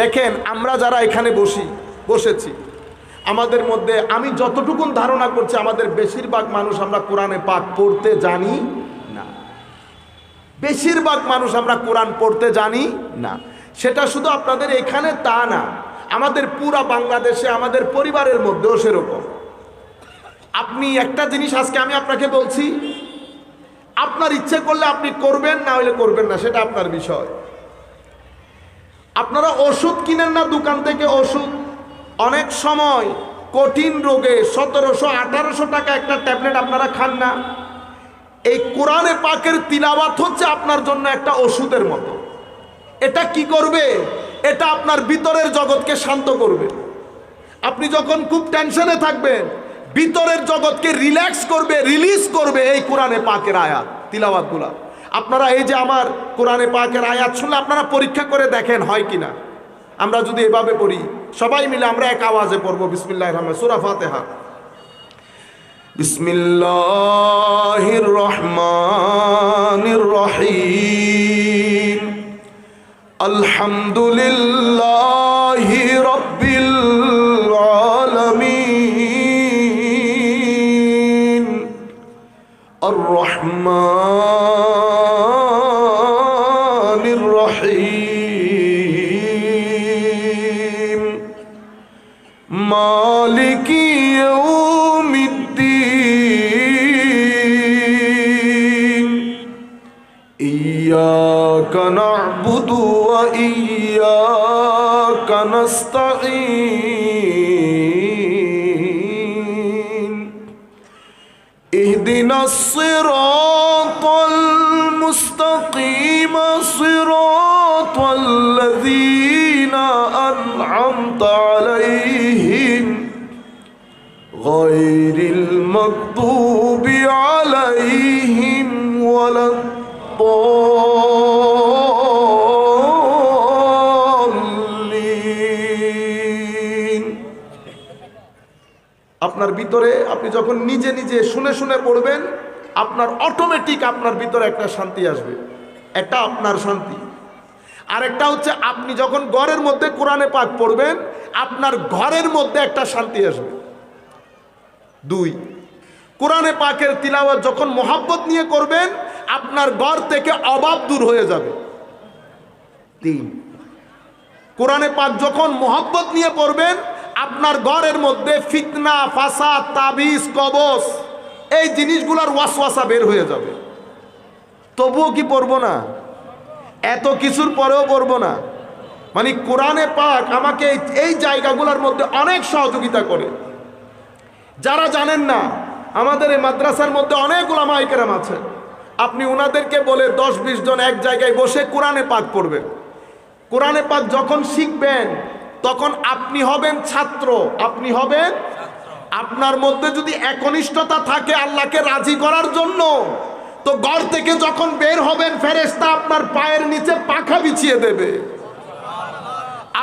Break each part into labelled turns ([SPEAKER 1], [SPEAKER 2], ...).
[SPEAKER 1] দেখেন, আমরা যারা এখানে বসি, বসেছি, আমাদের মধ্যে আমি যতটুকুন ধারণা করছি, আমাদের বেশিরভাগ মানুষ আমরা কোরআনে পাক পড়তে জানি না। বেশিরভাগ মানুষ আমরা কোরআন পড়তে জানি না। সেটা শুধু আপনাদের এখানে তা না, আমাদের পুরা বাংলাদেশে, আমাদের পরিবারের মধ্যেও সেরকম। আপনি একটা জিনিস আজকে আমি আপনাকে বলছি, আপনার ইচ্ছে করলে আপনি করবেন, না হলে করবেন না, সেটা আপনার বিষয়। আপনারা ওষুধ কিনেন না দোকান থেকে ওষুধ? অনেক সময় কঠিন রোগে সতেরোশো, আঠারোশো টাকা একটা ট্যাবলেট আপনারা খান না। এই কোরআনে পাকের তিলাবাত হচ্ছে আপনার জন্য একটা ওষুধের মতো। এটা কি করবে? এটা আপনার ভিতরের জগৎকে শান্ত করবে। আপনি যখন খুব টেনশনে থাকবেন, ভিতরের জগৎকে রিল্যাক্স করবে, রিলিজ করবে এই কোরআনে পাকের আয়াত, তিলাওয়াতগুলা। আপনারা এই যে আমার কোরআনে পাকের আয়াত শুনলে আপনারা পরীক্ষা করে দেখেন হয় কিনা। আমরা যদি এভাবে পড়ি, সবাই মিলে আমরা এক আওয়াজে পড়ব বিসমিল্লাহ রহমান, সুরা ফাতেহা। বিসমিল্লাহির রহমানির রহিম। আলহামদুলিল্লাহি রব্বিল আলামিন। আর রহমানির وإياك نستعين. اهدنا الصراط المستقيم صراط الذين أنعمت عليهم غير المغضوب عليهم ولا ভিতরে আপনি যখন নিজে নিজে শুনে শুনে পড়বেন, আপনার অটোমেটিক আপনার ভিতরে একটা শান্তি আসবে। একটা আপনার শান্তি। আরেকটা হচ্ছে আপনি যখন ঘরের মধ্যে কোরআনে পাক পড়বেন, আপনার ঘরের মধ্যে একটা শান্তি আসবে। দুই, কোরআনে পাকের তিলাওয়াত যখন মোহাব্বত নিয়ে করবেন, আপনার ঘর থেকে অভাব দূর হয়ে যাবে। তিন, কোরআনে পাক যখন মোহাব্বত নিয়ে পড়বেন আপনার ঘরের মধ্যে ফিতনা, ফাসাদ, তাবিজ কবস এই জিনিসগুলোর ওয়াসওয়াসা বের হয়ে যাবে। তবুও কি পড়ব না? এত কিছুর পরেও পড়ব না? মানে কোরআনে পাক আমাকে এই- জায়গাগুলোর মধ্যে অনেক সহযোগিতা করে। যারা জানেন না, আমাদের এই মাদ্রাসার মধ্যে অনেক ওলামাইকেরাম আছে আপনি ওনাদেরকে বলে দশ বিশ জন এক জায়গায় বসে কোরআনে পাক পড়বেন। কোরআনে পাক যখন শিখবেন তখন আপনি হবেন ছাত্র, আপনি হবেন আপনার মধ্যে যদি একনিষ্ঠতা থাকে আল্লাহকে রাজি করার জন্য, তো ঘর থেকে যখন বের হবেন, ফেরেশতা আপনার পায়ের নিচে পাখা বিছিয়ে দেবে।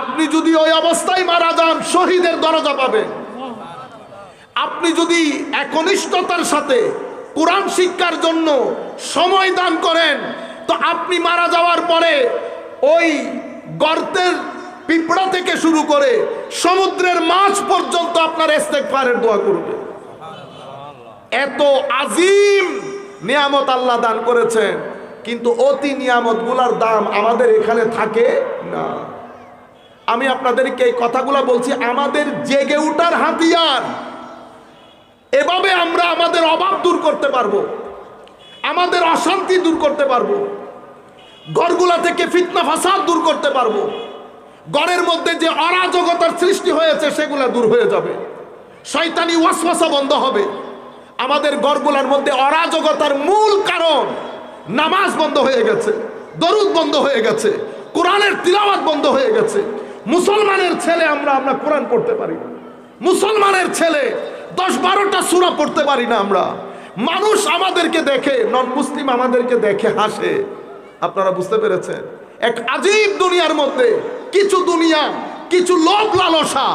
[SPEAKER 1] আপনি যদি ওই অবস্থায় মারা যান, শহীদের দরজা পাবেন। আপনি যদি একনিষ্ঠতার সাথে কোরআন শিক্ষার জন্য সময় দান করেন, তো আপনি মারা যাওয়ার পরে ওই গর্তের পিঁপড়া থেকে শুরু করে সমুদ্রের মাছ পর্যন্ত আপনার ইস্তেগফারের দোয়া করবে। এত আজিম নিয়ামত আল্লাহ দান করেছেন, কিন্তু অতি নিয়ামতগুলার দাম আমাদের এখানে থাকে না। আমি আপনাদেরকে এই কথাগুলো বলছি, আমাদের জেগে উঠার হাতিয়ার। এভাবে আমরা আমাদের অভাব দূর করতে পারব, আমাদের অশান্তি দূর করতে পারব, ঘরগুলা থেকে ফিতনা, ফাসাদ দূর করতে পারব। ঘরের মধ্যে যে অরাজকতার সৃষ্টি হয়েছে, সেগুলা দূর হয়ে যাবে। শয়তানি ওয়াসওয়াসা বন্ধ হবে। আমাদের গড়গুলার মধ্যে অরাজকতার মূল কারণ নামাজ বন্ধ হয়ে গেছে, দরুদ বন্ধ হয়ে গেছে, কোরআনের তিলাওয়াত বন্ধ হয়ে গেছে। মুসলমানের ছেলে আমরা আমরা কোরআন পড়তে পারি মুসলমানের ছেলে দশ বারোটা সুরা পড়তে পারি না আমরা। মানুষ আমাদেরকে দেখে, নন মুসলিম আমাদেরকে দেখে হাসে। আপনারা বুঝতে পেরেছেন? এক আজীব দুনিয়ার মধ্যে কিছু দুনিয়া, কিছু লোভ লালসা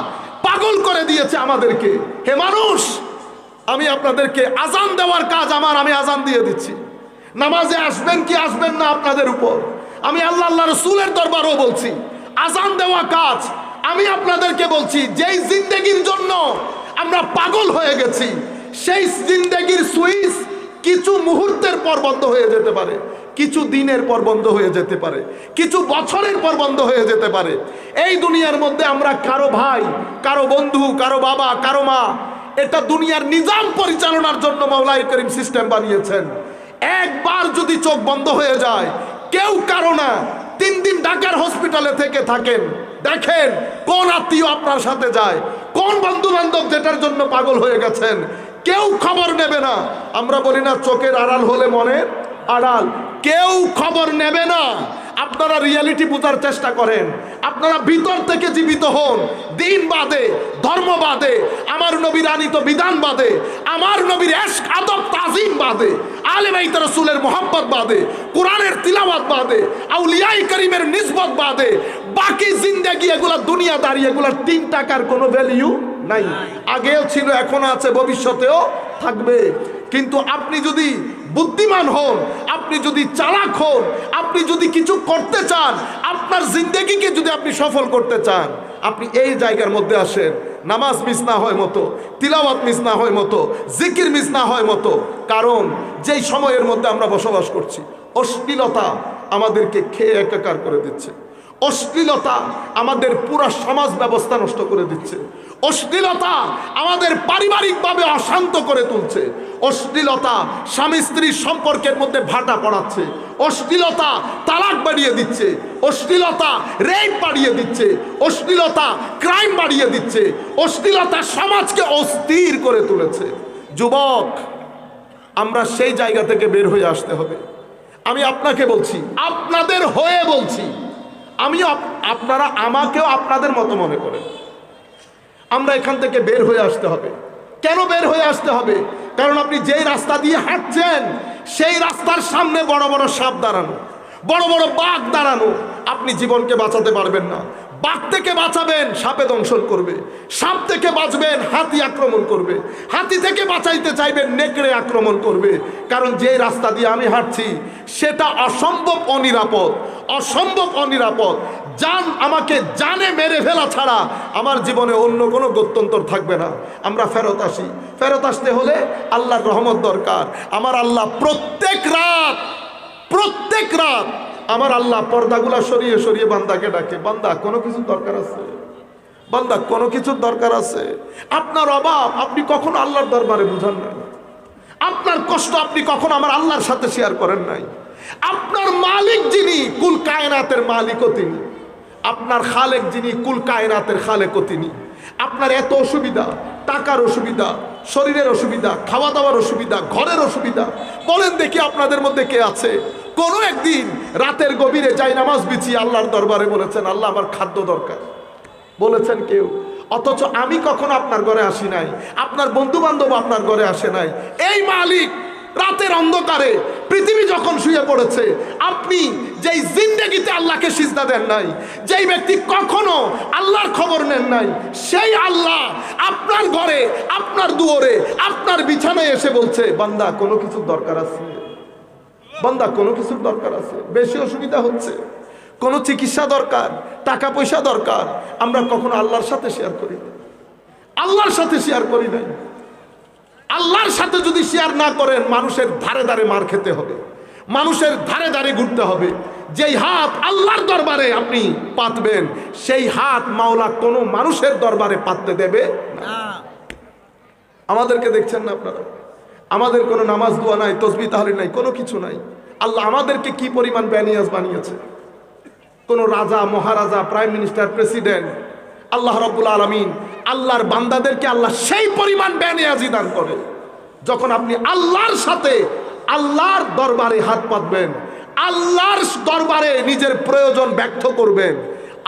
[SPEAKER 1] পাগল করে দিয়েছে আমাদেরকে। হে মানুষ, আমি আপনাদেরকে আজান দেওয়ার কাজ আমার, আমি আজান দিয়ে দিচ্ছি। নামাজে আসবেন কি আসবেন না আপনাদের উপর। আমি আল্লাহ আল্লাহ রসুলের দরবারও বলছি, আজান দেওয়া কাজ আমি আপনাদেরকে বলছি, যেই জিন্দেগির জন্য আমরা পাগল হয়ে গেছি, সেই জিন্দেগির সুইচ কিছু মুহূর্তের পর বন্ধ হয়ে যেতে পারে। কিছু দিনের পর বন্ধ হয়ে যেতে পারে, কিছু বছরের পর বন্ধ হয়ে যেতে পারে। এই দুনিয়ার মধ্যে আমরা কারও ভাই, কারও বন্ধু, কারও বাবা, কারও মা, এটা দুনিয়ার নিজাম পরিচালনার জন্য মাওলাই করিম সিস্টেম বানিয়েছেন। একবার যদি চোখ বন্ধ হয়ে যায়, কেউ কারও না। তিন দিন ঢাকার হসপিটালে থেকে থাকেন, দেখেন কোন আত্মীয় আপনার সাথে যায়, কোন বন্ধু বান্ধব যেটার জন্য পাগল হয়ে গেছেন, কেউ খবর নেবে না। আমরা বলি না, চোখের আড়াল হলে মনের আড়াল। কেউ খবর নেবে না। আপনারা রিয়ালিটি বোঝার চেষ্টা করেন। আপনারা ভিতর থেকে জীবিত হন। দিন বাদে, ধর্ম বাদে, আমার নবীর আনিত বিধান বাদে, আমার নবীর আদব তাজিম বাদে, আলে বাইত রসুলের মোহাম্মত বাদে, কোরআনের তিলাওয়াত বাদে আউলিয়াই করিমের নিসবত বাদে, বাকি জিন্দেগি এগুলা দাঁড়িয়ে এগুলার তিন টাকার কোনো ভ্যালিউ নাই। আগেও ছিল, এখনও আছে, ভবিষ্যতেও থাকবে। কিন্তু আপনি যদি বুদ্ধিমান হন, আপনি যদি চালাক হন, আপনি যদি কিছু করতে চান, আপনার জিন্দেগিকে যদি আপনি সফল করতে চান, আপনি এই জায়গার মধ্যে আসেন। নামাজ মিস না হয় মতো, তিলাওয়াত মিস না হয় মতো, জিকির মিস না হয় মতো। কারণ যেই সময়ের মধ্যে আমরা বসবাস করছি, অশ্লীলতা আমাদেরকে খেয়ে একাকার করে দিচ্ছে। অশ্লীলতা আমাদের পুরো সমাজ ব্যবস্থা নষ্ট করে দিচ্ছে। অশ্লীলতা আমাদের পারিবারিকভাবে অশান্ত করে তুলছে। অশ্লীলতা স্বামী স্ত্রীর সম্পর্কের মধ্যে ভাটা পড়াচ্ছে। অশ্লীলতা তালাক বাড়িয়ে দিচ্ছে। অশ্লীলতা রেপ বাড়িয়ে দিচ্ছে। অশ্লীলতা ক্রাইম বাড়িয়ে দিচ্ছে। অশ্লীলতা সমাজকে অস্থির করে তুলেছে। যুবক, আমরা সেই জায়গা থেকে বের হয়ে আসতে হবে। আমি আপনাকে বলছি, আপনাদের হয়ে বলছি। আমিও আপনারা আমাকেও আপনাদের মতো মনে করেন। আমরা এখান থেকে বের হয়ে আসতে হবে। কেন বের হয়ে আসতে হবে? কারণ আপনি যেই রাস্তা দিয়ে হাঁটছেন, সেই রাস্তার সামনে বড় বড় সাপ দাঁড়ানো, বড় বড় বাঘ দাঁড়ানো, আপনি জীবনকে বাঁচাতে পারবেন না। বাঘ থেকে বাঁচাবেন, সাপে দংশন করবে। সাপ থেকে বাঁচবেন, হাতি আক্রমণ করবে। হাতি থেকে বাঁচাইতে চাইবেন, নেকড়ে আক্রমণ করবে। কারণ যে রাস্তা দিয়ে আমি হাঁটছি, সেটা অসম্ভব অনিরাপদ। অসম্ভব অনিরাপদ। জান আমাকে জানে মেরে ফেলা ছাড়া আমার জীবনে অন্য কোনো গত্যন্তর থাকবে না। আমরা ফেরত আসি। ফেরত আসতে হলে আল্লাহর রহমত দরকার। আমার আল্লাহ প্রত্যেক রাত প্রত্যেক রাত আমার আল্লাহ পর্দাগুলা সরিয়ে সরিয়ে বান্দাকে ডাকে। বান্দা, কোনো কিছুর দরকার আছে? বান্দা, কোনো কিছুর দরকার আছে? আপনার অভাব আপনি কখনো আল্লাহর দরবারে বুঝান না আপনার কষ্ট আপনি কখনো আমার আল্লাহর সাথে শেয়ার করেন নাই। আপনার মালিক যিনি, কুল কায়নাতের মালিকও তিনি। আপনার খালেক যিনি, কুল কায়নাতের খালেকও তিনি। আপনার এত অসুবিধা, টাকার অসুবিধা, শরীরের অসুবিধা খাওয়া দাওয়ার অসুবিধা, ঘরের অসুবিধা। বলেন দেখি আপনাদের মধ্যে কে আছে? কোনো একদিন রাতের গভীরে যাই নামাজ বিছিয়ে আল্লাহর দরবারে বলেছেন, আল্লাহ, আমার খাদ্য দরকার। বলেছেন কেউ। অথচ আমি কখনো আপনার ঘরে আসি নাই, আপনার বন্ধু বান্ধব আপনার ঘরে আসে নাই। এই মালিক রাতের অন্ধকারে পৃথিবী যখন শুয়ে পড়েছে, আপনি যেই জিন্দেগিতে আল্লাহকে সিজদা দেন নাই, যেই ব্যক্তি কখনো আল্লাহর খবর নেন নাই, সেই আল্লাহ আপনার ঘরে, আপনার দুয়ারে, আপনার বিছানায় এসে বলছে, বান্দা, কোনো কিছুর দরকার আছে বান্দা কোনো কিছুর দরকার আছে? বেশি অসুবিধা হচ্ছে। কোনো চিকিৎসা দরকার টাকা পয়সা দরকার আমরা কখনো আল্লাহর সাথে শেয়ার করি না আল্লাহর সাথে শেয়ার করি নাই। আল্লাহর সাথে যদি শেয়ার না করেন মানুষের ধারে ধারে মার খেতে হবে। মানুষের ধারে ধারে ঘুরতে হবে। যেই হাত আল্লাহর দরবারে আপনি পাতবেন সেই হাত মাওলা কোনো মানুষের দরবারে পাততে দেবে না। আমাদেরকে দেখছেন না আপনারা? আমাদের কোনো নামাজ দোয়া নাই, তসবি তাহলে নাই, কোনো কিছু নাই। আল্লাহ আমাদেরকে কি পরিমাণ ব্যানিয়াজ বানিয়েছে? কোনো রাজা, মহারাজা, প্রাইম মিনিস্টার, প্রেসিডেন্ট, আল্লাহ রব্বুল আলমিন আল্লাহর বান্দাদেরকে আল্লাহ সেই পরিমাণ ব্যানিয়াজি দান করে। যখন আপনি আল্লাহর সাথে আল্লাহর দরবারে হাত পাতবেন, আল্লাহর দরবারে নিজের প্রয়োজন ব্যক্ত করবেন,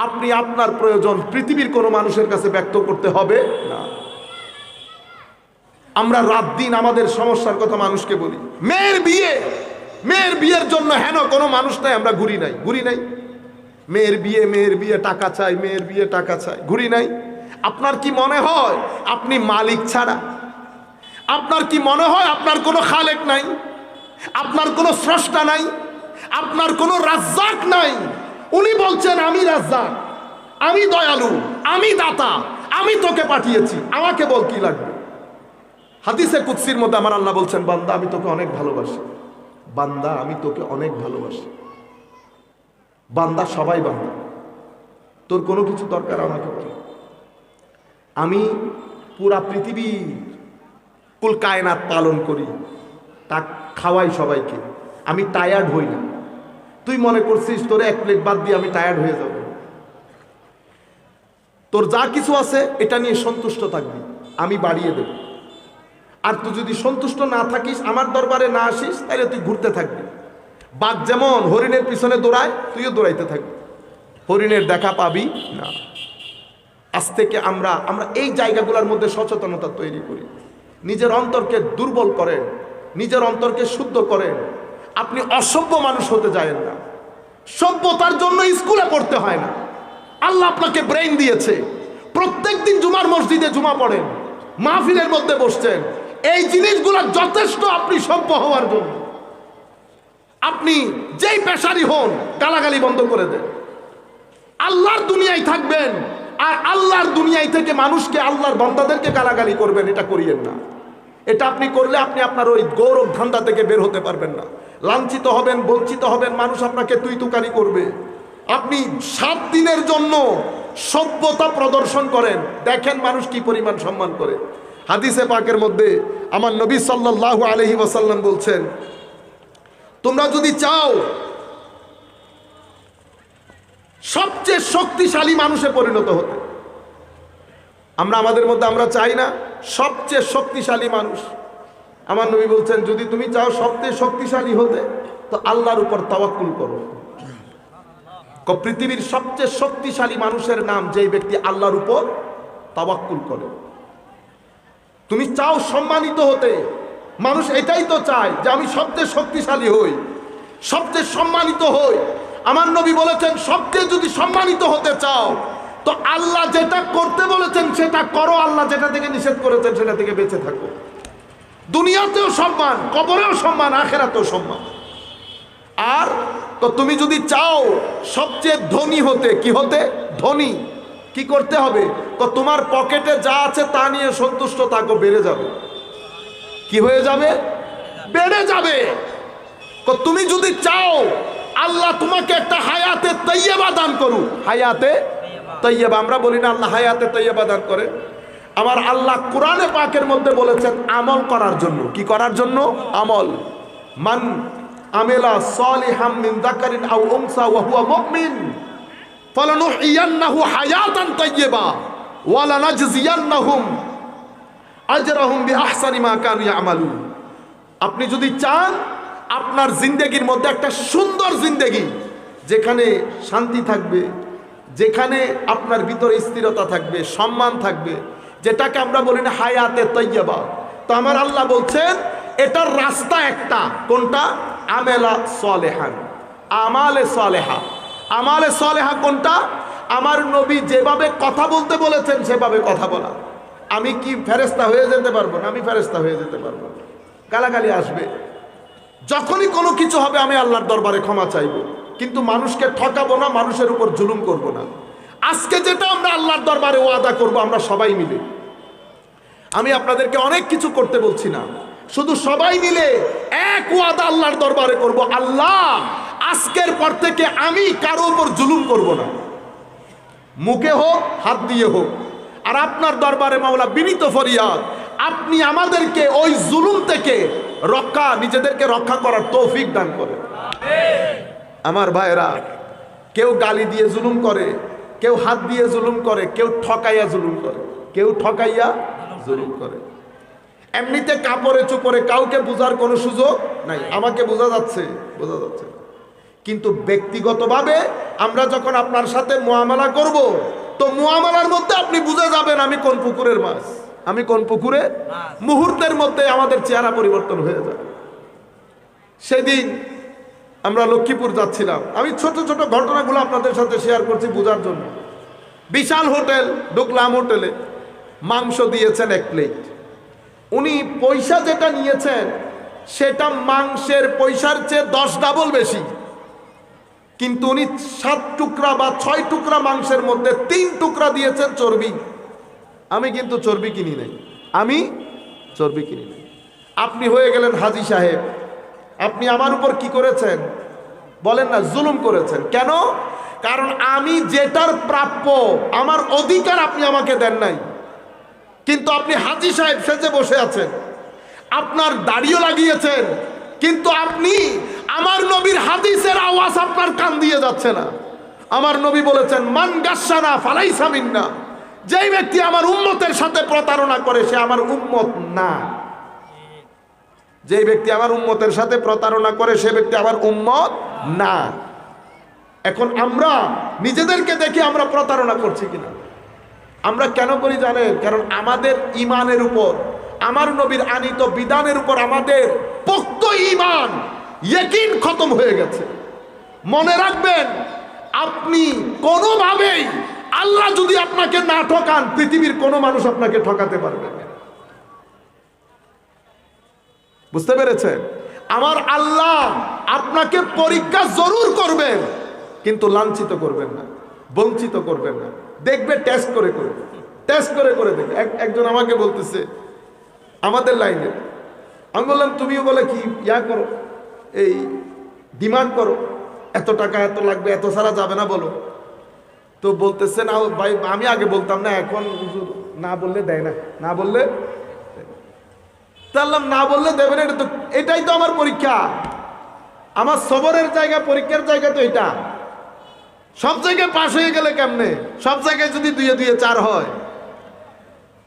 [SPEAKER 1] আপনি আপনার প্রয়োজন পৃথিবীর কোনো মানুষের কাছে ব্যক্ত করতে হবে না। আমরা রাত দিন আমাদের সমস্যার কথা মানুষকে বলি। মেয়ের বিয়ে, মেয়ের বিয়ের জন্য হেন কোনো মানুষ নাই, আমরা ঘুরি নাই। ঘুরি নাই। মেয়ের বিয়ে মেয়ের বিয়ে, টাকা চাই, মেয়ের বিয়ে, টাকা চাই, ঘুরি নাই। আপনার কি মনে হয়, আপনি মালিক ছাড়া? আপনার কি মনে হয়, আপনার কোনো খালেক নাই? আপনার কোনো স্রষ্টা নাই? আপনার কোনো রাজ্জাক নাই? উনি বলছেন, আমি রাজ্জাক, আমি দয়ালু, আমি দাতা, আমি তোকে পাঠিয়েছি, আমাকে বল কি লাগবে? হাদিসে কুৎসির মধ্যে আমার আল্লাহ বলছেন, বান্দা, আমি তোকে অনেক ভালোবাসি। বান্দা, আমি তোকে অনেক ভালোবাসি। বান্দা সবাই বান্দা। তোর কোনো কিছু দরকার আমাকে আমি পুরা পৃথিবী কুল কায়নাত পালন করি, তা খাওয়াই সবাইকে। আমি টায়ার্ড হই না। তুই মনে করছিস, তোরে এক প্লেট বাদ দিয়ে আমি টায়ার্ড হয়ে যাব। তোর যা কিছু আছে, এটা নিয়ে সন্তুষ্ট থাকবি। আমি বাড়িয়ে দেব। আর তুই যদি সন্তুষ্ট না থাকিস, আমার দরবারে না আসিস তাহলে তুই ঘুরতে থাকবি। বাঘ যেমন হরিণের পিছনে দৌড়ায়, তুইও দৌড়াইতে থাকবি। হরিণের দেখা পাবি না। আজ থেকে আমরা আমরা এই জায়গাগুলোর মধ্যে সচেতনতা তৈরি করি। নিজের অন্তরকে দুর্বল করেন, নিজের অন্তরকে শুদ্ধ করেন। আপনি অসভ্য মানুষ হতে যায় না। সভ্যতার জন্য স্কুলে পড়তে হয় না। আল্লাহ আপনাকে ব্রেইন দিয়েছে। প্রত্যেক দিন জুমার মসজিদে জুমা পড়েন। মাহফিলের মধ্যে বসছেন। এই জিনিসগুলো যথেষ্ট আপনি সভ্য হওয়ার জন্য। আপনি যেই পেশারি হন, গালাগালি বন্ধ করে দেন। আল্লাহর দুনিয়ায় থাকবেন আর আল্লাহর দুনিয়ায় থেকে মানুষকে আল্লাহর বান্দাদেরকে গালাগালি করবেন, এটা করিয়েন না। এটা আপনি করলে আপনি আপনার ওই গৌরব ধান্দা থেকে বের হতে পারবেন না। লাঞ্ছিত হবেন, বঞ্চিত হবেন, মানুষ আপনাকে তুই তুকারি করবে। আপনি সাত দিনের জন্য সভ্যতা প্রদর্শন করেন, দেখেন মানুষ কি পরিমাণ সম্মান করে। হাদিসে পাকের মধ্যে আমার নবী সাল্লাল্লাহু আলহি ওয়াসাল্লাম বলছেন, তোমরা যদি চাও সবচেয়ে শক্তিশালী মানুষে পরিণত হতে, আমরা আমাদের মধ্যে আমরা চাই না সবচেয়ে শক্তিশালী মানুষ। আমার নবী বলছেন, যদি তুমি চাও সবচেয়ে শক্তিশালী হতে, তো আল্লাহর উপর তাওয়াক্কুল করো। পৃথিবীর সবচেয়ে শক্তিশালী মানুষের নাম যেই ব্যক্তি আল্লাহর উপর তাওয়াক্কুল করে। তুমি চাও সম্মানিত হতে। মানুষ এটাই তো চায় যে আমি সবচেয়ে শক্তিশালী হই, সবচেয়ে সম্মানিত হই। আমার নবী বলেছেন, সবচেয়ে যদি সম্মানিত হতে চাও, তো আল্লাহ যেটা করতে বলেছেন সেটা করো। আল্লাহ যেটা থেকে নিষেধ করেছেন সেটা থেকে বেঁচে থাকো। দুনিয়াতেও সম্মান, কবরেও সম্মান, আখেরাতেও সম্মান। আর, তো তুমি যদি চাও সবচেয়ে ধনী হতে, কি হতে? ধনী। কি করতে হবে? তো তোমার পকেটে যা আছে তা নিয়ে সন্তুষ্ট থাকো, বেড়ে যাবে। কি হয়ে যাবে? বেড়ে যাবে। তুমি যদি চাও, আল্লাহ তোমাকে একটা হায়াতে তৈয়বা দান করুক। হায়াতে তৈয়বা, আমরা বলি না আল্লাহ হায়াতে তৈয়বা দান করে। আমার আল্লাহ কোরআনে পাকের মধ্যে বলেছেন, আমল করার জন্য। কি করার জন্য? আমল। মান আমেলা সালিহাম মিন যাকারিন আও উনসা ওয়া হুয়া মুমিন। হায়াতান তাইয়্যিবা ওয়া লানাজজিয়ান্নাহুম আজরাহুম বিআহসানি আপনি যদি চান, আপনার জিন্দেগির মধ্যে একটা সুন্দর জিন্দেগি, যেখানে শান্তি থাকবে, যেখানে আপনার ভিতরে স্থিরতা থাকবে, সম্মান থাকবে, যেটাকে আমরা বলি না হায়াতে তৈয়বা তো আমার আল্লাহ বলছেন, এটার রাস্তা একটা, কোনটা? আমেলা সলেহান, আমালে সলেহা। আমালে সলেহা কোনটা? আমার নবী যেভাবে কথা বলতে বলেছেন, সেভাবে কথা বলা। আমি কি ফেরেস্তা হয়ে যেতে পারব না? আমি ফেরেস্তা হয়ে যেতে পারব। গালাগালি আসবে। যখনই কোনো কিছু হবে, আমি আল্লাহর দরবারে ক্ষমা চাইব। কিন্তু মানুষকে ঠকাবো না, মানুষের উপর জুলুম করব না। আজকে যেটা আমরা আল্লাহর দরবারে ওয়াদা করব, আমরা সবাই মিলে। আমি আপনাদেরকে অনেক কিছু করতে বলছি না। শুধু সবাই মিলে এক ওয়াদা আল্লাহর দরবারে করব। আল্লাহ আজকের পর থেকে আমি কারও উপর জুলুম করব না। মুখে হোক, হাত দিয়ে হোক। আর আপনার দরবারে মামলা বিনীত ফরিয়াদ, আপনি আমাদেরকে ওই জুলুম থেকে রক্ষা, নিজেদেরকে রক্ষা করার তৌফিক দান করে আমার ভাইরা কেউ গালি দিয়ে জুলুম করে, কেউ হাত দিয়ে জুলুম করে, কেউ ঠকাইয়া জুলুম করে, কেউ ঠকাইয়া জুলুম করে। এমনিতে কাপড়ে চুপড়ে কাউকে বোঝার কোনো সুযোগ নাই। আমাকে বোঝা যাচ্ছে বোঝা যাচ্ছে। কিন্তু ব্যক্তিগতভাবে আমরা যখন আপনার সাথে মোয়ামেলা করব, তো মোয়ামেলার মধ্যে আপনি বুঝে যাবেন আমি কোন পুকুরের মাছ, আমি কোন পুকুরে মুহূর্তের মধ্যে আমাদের চেহারা পরিবর্তন হয়ে যাবে সেদিন আমরা লক্ষ্মীপুর যাচ্ছিলাম। আমি ছোট ছোট ঘটনাগুলো আপনাদের সাথে শেয়ার করছি বোঝার জন্য। বিশাল হোটেল, ঢুকলাম হোটেলে। মাংস দিয়েছেন এক প্লেট উনি পয়সা যেটা নিয়েছেন, সেটা মাংসের পয়সার চেয়ে দশ ডাবল বেশি। কিন্তু উনি সাত টুকরা বা ছয় টুকরা মাংসের মধ্যে তিন টুকরা দিয়েছেন চর্বি। আমি কিন্তু চর্বি কিনি নাই। আমি চর্বি কিনি নাই। আপনি হয়ে গেলেন হাজি সাহেব। আপনি আমার উপর কি করেছেন? বলেন না, জুলুম করেছেন। কেন? কারণ আমি যেটার প্রাপ্য, আমার অধিকার আপনি আমাকে দেন নাই। কিন্তু আপনি হাজি সাহেব সেজে বসে আছেন। আপনার দাড়িও লাগিয়েছেন। কিন্তু আপনি আমার নবীর হাদিসের আওয়াজ আপনার কান দিয়ে যাচ্ছে না। আমার নবী বলেছেন, মান গাসানা ফালাই সামিন্না যেই ব্যক্তি আমার উম্মতের সাথে প্রতারণা করে, সে আমার উম্মত না। যেই ব্যক্তি আমার উম্মতের সাথে প্রতারণা করে, সে ব্যক্তি আমার উম্মত না। এখন আমরা নিজেদেরকে দেখে আমরা প্রতারণা করছি কিনা? আমরা কেন করি জানেন? কারণ আমাদের ইমানের উপর, আমার নবীর আনিত বিধানের উপর আমাদের পোক্ত ইমান ইয়েকিন খতম হয়ে গেছে। মনে রাখবেন, আপনি কোনোভাবেই আল্লাহ যদি আপনাকে না ঠকান, পৃথিবীর কোনো মানুষ আপনাকে ঠকাতে পারবে বুঝতে পেরেছেন? আমার আল্লাহ আপনাকে পরীক্ষা জরুর করবেন, কিন্তু লাঞ্ছিত করবেন না, বঞ্চিত করবেন না। দেখবে টেস্ট করে করে টেস্ট করে করে দেখবে। এক- একজন আমাকে বলতেছে, আমাদের লাইনে আমি বললাম, তুমিও বলে কি, ইয়া করো? এই ডিমান্ড করো, এত টাকা এত লাগবে, এত সারা যাবে না বলো। তো বলতেছে, না, ভাই, আমি আগে বলতাম না, এখন না বললে দেয় না না বললে তাহলে না। বললে দেবে না, এটা তো, এটাই তো আমার পরীক্ষা। আমার সবরের জায়গা, পরীক্ষার জায়গা তো এটা। সব জায়গায় পাশ হয়ে গেলে কেমনে? সব জায়গায় যদি দুয়ে দুয়ে চার হয়।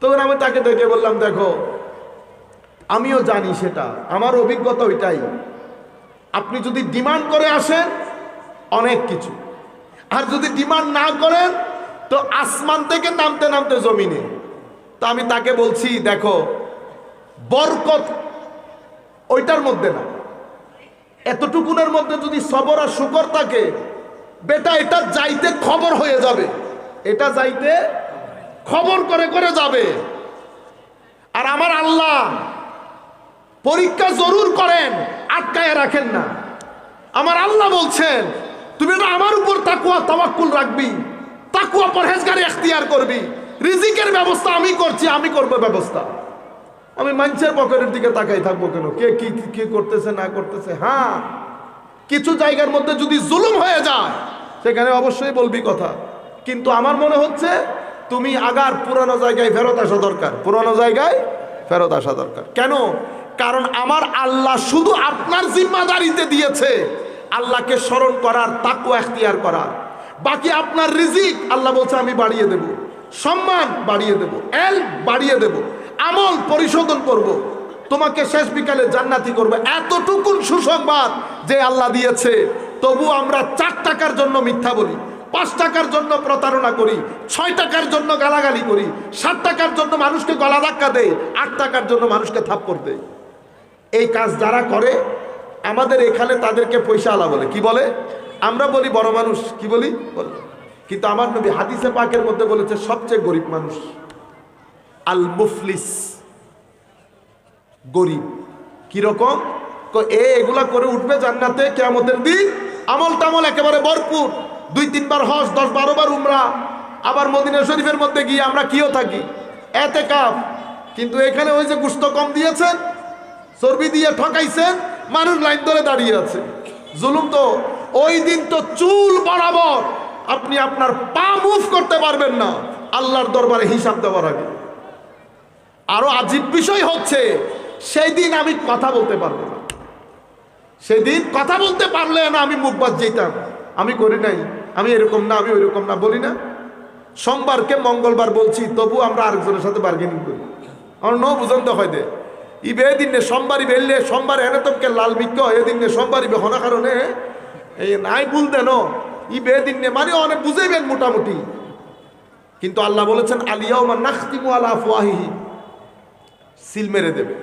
[SPEAKER 1] তখন আমি তাকে ডেকে বললাম, দেখো, আমিও জানি সেটা, আমার অভিজ্ঞতা ওইটাই। আপনি যদি ডিমান্ড করে আসেন, অনেক কিছু। আর যদি ডিমান্ড না করেন, তো আসমান থেকে নামতে নামতে জমিনে। তো আমি তাকে বলছি, দেখো, বরকত ওইটার মধ্যে না। এতটুকুনের মধ্যে যদি সবর আর শুকর থাকে, বেটা, এটা যাইতে খবর হয়ে যাবে। এটা যাইতে খবর করে করে যাবে। আর আমার আল্লাহ পরীক্ষা জরুর করেন, আটকায় রাখেন না। আমার আল্লাহ বলছেন, তুমি আমার উপর তাকুয়া তাওয়াক্কুল রাখবি। তাকুয়া পরহেজগারি এখতিয়ার করবি। রিজিকের ব্যবস্থা আমি করছি, আমি করব ব্যবস্থা। আমি মানুষের পকেটের দিকে তাকাই থাকব কেন? কে কি, কে করতেছে, না করতেছে? হ্যাঁ কিছু জায়গার মধ্যে যদি জুলুম হয়ে যায়, সেখানে অবশ্যই বলবি কথা। কিন্তু আমার মনে হচ্ছে, তুমি আগার পুরানো জায়গায় ফেরত আসা দরকার। পুরানো জায়গায় ফেরত আসা দরকার। কেন? কারণ আমার আল্লাহ শুধু আপনার জিম্মাদারিতে দিয়েছে। আল্লাহকে স্মরণ করার তাকু এখতিয়ার করার। বাকি আপনার রিজিক, আল্লাহ বলছে, আমি বাড়িয়ে দেব। সম্মান বাড়িয়ে দেব। এল বাড়িয়ে দেব। আমল পরিশোধন করব। তোমাকে শেষ বিকালে জান্নাতি করবে। এতটুকুন সুসংবাদ যে আল্লাহ দিয়েছে। তবু আমরা চার টাকার জন্য মিথ্যা বলি, পাঁচ টাকার জন্য প্রতারণা করি, ছয় টাকার জন্য গালাগালি করি, সাত টাকার জন্য মানুষকে গলা ধাক্কা দেয় আট টাকার জন্য মানুষকে থাপ্পড় দেয় এই কাজ যারা করে, আমাদের এখানে তাদেরকে পয়সা আলা বলে। কি বলে? আমরা বলি বড় মানুষ, কি বলি? কিন্তু আমার নবী হাদিসে পাকের মধ্যে বলেছে, সবচেয়ে গরিব মানুষ আল মুফলিস। গরিব। কীরকম এ এগুলা করে উঠবে জান্নাতে কেমতের দিন আমল টামল একেবারে ভরপুর। দুই, তিনবার হজ, দশ, বারো বার উমরা। আবার মদিনা শরীফের মধ্যে গিয়ে আমরা কিও থাকি। এতে কাপ কিন্তু এখানে ওই যে গুস্ত কম দিয়েছেন চর্বি দিয়ে ঠকাইছেন, মানুষ লাইন ধরে দাঁড়িয়ে আছে। জুলুম তো ওই দিন তো চুল বরাবর আপনি আপনার পা মুভ করতে পারবেন না। আল্লাহর দরবারে হিসাব দেওয়ার আগে। আরও আজীব বিষয় হচ্ছে সেই দিন আমি কথা বলতে পারব না। সেদিন কথা বলতে পারলে না আমি মুখবাজ যেতাম আমি করি নাই। আমি এরকম না, আমি ওইরকম না, বলি না। সোমবারকে মঙ্গলবার বলছি, তবু আমরা আরেকজনের সাথে বার্গেনিং করি। আমার ন বুঝন্ত হয় দে। ই বে দিনে সোমবারই বেললে সোমবার এনে তোকে লাল বিক্ষ এ দিনে সোমবারই বে হনা কারণে এই নাই ভুল দেন। ই বে দিনে মানে অনেক বুঝাইবেন মোটামুটি। কিন্তু আল্লাহ বলেছেন আলিয়াও মা নাখতিমু আলা আফওয়াহিহি। সিল মেরে দেবে।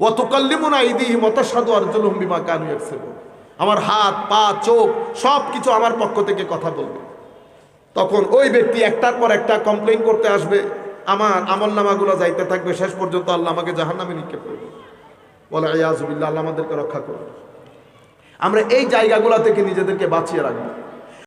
[SPEAKER 1] অত কাল্লিমুনা ইদিহি মতাসাদু আরজুলুহুম বিমা কানু ইয়াকসিবুন। আমার হাত, পা, চোখ সব কিছু আমার পক্ষ থেকে কথা বলবে। তখন ওই ব্যক্তি একটার পর একটা কমপ্লেন করতে আসবে। আমার আমল নামাগুলো যাইতে থাকবে, শেষ পর্যন্ত আল্লাহ আমাকে জাহান নামে নিক্ষেপ করবে। বলে ইয়াজুবিল্লাহ আল্লাহ আমাদেরকে রক্ষা করবে আমরা এই জায়গাগুলো থেকে নিজেদেরকে বাঁচিয়ে রাখব।